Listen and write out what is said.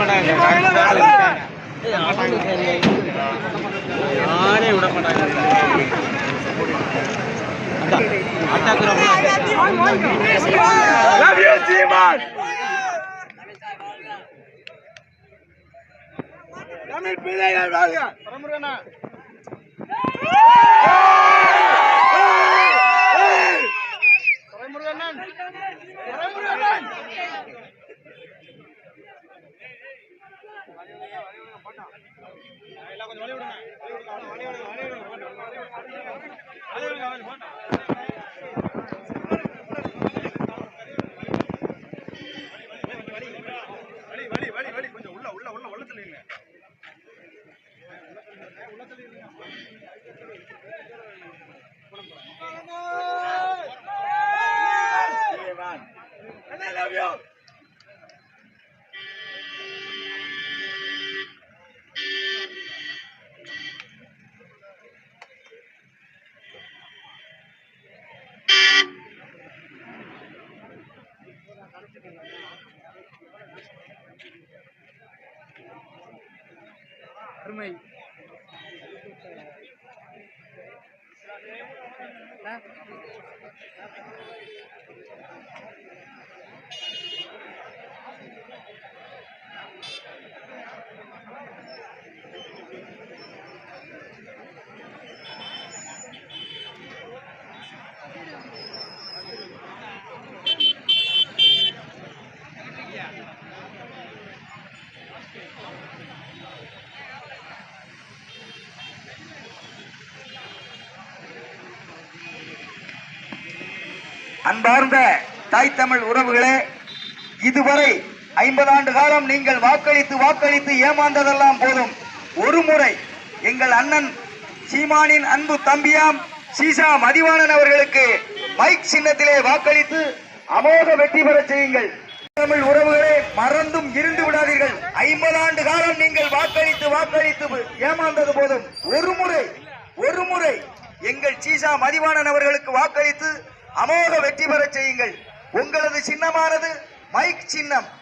மாட்டாங்க யாரே விட மாட்டாங்க Love you, Simon! தமிழ் பிள்ளைகள் வாழ்க வழி வழி வழி கொஞ்சம் உள்ள உள்ள உள்ள உள்ளத்துல இருங்க அருமை அன்பார்ந்த தாய் தமிழ் உறவுகளே இதுவரை ஐம்பது ஆண்டு காலம் நீங்கள் வாக்களித்து வாக்களித்து ஏமாந்ததெல்லாம் போதும். ஒரு முறை எங்கள் அண்ணன் சீமானின் அன்பு தம்பியாம் சீசா மதிவாணன் அவர்களுக்கு மைக் சின்னத்திலே வாக்களித்து அமோக வெற்றி பெறச் செய்யுங்கள். தமிழ் உறவுகளே மறந்தும் இருந்து விடாதீர்கள். ஐம்பது ஆண்டு காலம் நீங்கள் வாக்களித்து வாக்களித்து ஏமாந்தது போதும். ஒரு முறை ஒரு முறை எங்கள் சீசா மதிவாணன் அவர்களுக்கு வாக்களித்து அமோக வெற்றி பெறச் செய்யுங்கள். உங்களது சின்னமானது மைக் சின்னம்.